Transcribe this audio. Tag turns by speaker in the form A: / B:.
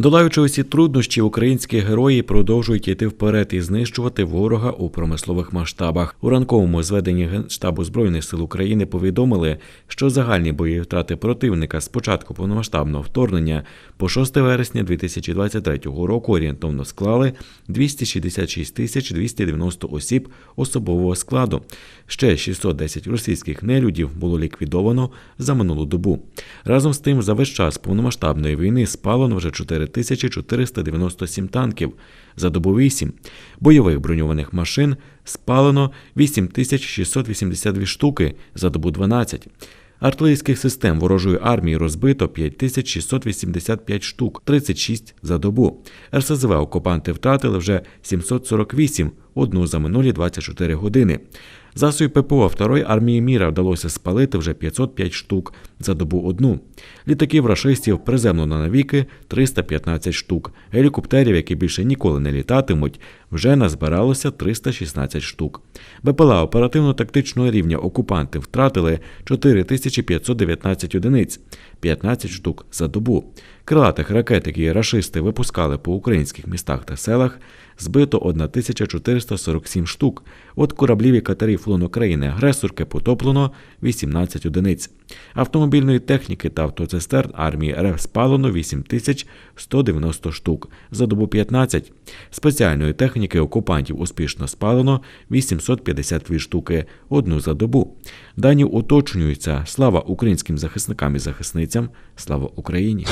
A: Долаючи усі труднощі, українські герої продовжують йти вперед і знищувати ворога у промислових масштабах. У ранковому зведенні Генштабу збройних сил України повідомили, що загальні бойові втрати противника з початку повномасштабного вторгнення по 6 вересня 2023 року орієнтовно склали 266 тисяч 290 осіб особового складу. Ще 610 російських нелюдів було ліквідовано за минулу добу. Разом з тим, за весь час повномасштабної війни спалено вже 4497 танків, за добу 8. Бойових броньованих машин спалено 8682 штуки, за добу 12. Артилерійських систем ворожої армії розбито 5685 штук, 36 за добу. РСЗВ окупанти втратили вже 748, одну за минулі 24 години. Засобів ППО Второї армії міра вдалося спалити вже 505 штук за добу одну. Літаків рашистів приземлено навіки 315 штук. Гелікоптерів, які більше ніколи не літатимуть, вже назбиралося 316 штук. БПЛА оперативно-тактичного рівня окупанти втратили 4519 одиниць, 15 штук за добу. Крилатих ракет, які рашисти випускали по українських містах та селах, збито 1447 штук. От кораблів і катерів флоту країни-агресорки потоплено 18 одиниць. Автомобільної техніки та автоцистерн армії РФ спалено 8190 штук, за добу 15. Спеціальної техніки окупантів успішно спалено 852 штуки, одну за добу. Дані уточнюються. Слава українським захисникам і захисницям, слава Україні!